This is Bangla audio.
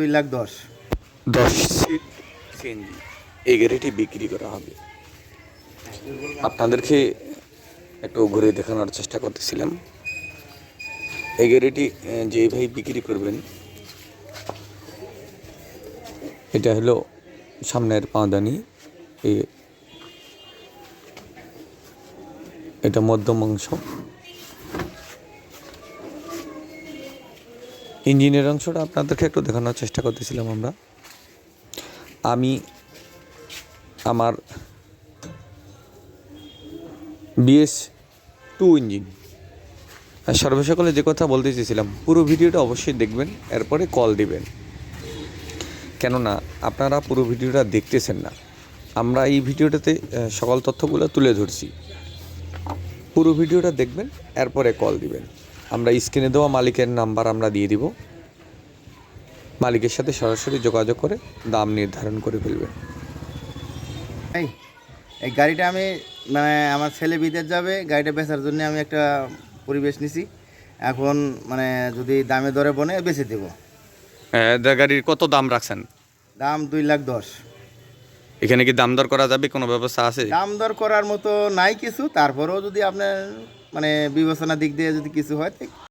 দুই লাখ দশ। দশ। Seat CNG. এই গাড়িটি বিক্রি করা হবে। আপনাদেরকে একটু ঘুরে দেখানোর চেষ্টা করতেছিলাম। এই গাড়িটি যে ভাই বিক্রি করবেন এটা হলো সামনের পাওদানি এই এটা মধ্যম অংশ। ইঞ্জিনের অংশটা আপনাদেরকে একটু দেখানোর চেষ্টা করতেছিলাম আমরা। আমি আমার বিএস টু ইঞ্জিন। সর্বসকলে যে কথা বলতে চেয়েছিলাম, পুরো ভিডিওটা অবশ্যই দেখবেন, এরপরে কল দিবেন। কেননা, আপনারা পুরো ভিডিওটা দেখতেছেন না। আমরা এই ভিডিওটাতে সকল তথ্যগুলো তুলে ধরছি। পুরো ভিডিওটা দেখবেন, এরপরে কল দিবেন। আমরা স্ক্রিনে দেওয়া মালিকের নাম্বার আমরা দিয়ে দিব। মালিকের সাথে সরাসরি যোগাযোগ করে দাম নির্ধারণ করে ফেলবেন এই এই গাড়িটা আমি মানে আমার ছেলে বিদেশ যাবে গাড়িটা বেচার জন্য আমি একটা পরিবেশ নিছি। এখন মানে যদি দামে দরে বনে বেচে দেবো। গাড়ির কত দাম রাখছেন? দাম দুই লাখ দশ। এখানে কি দাম দর করা যাবে? কোনো ব্যবস্থা আছে? দাম দর করার মতো নাই কিছু। তারপরেও যদি আপনার মানে বিবেচনা দিক দিয়ে যদি কিছু হয়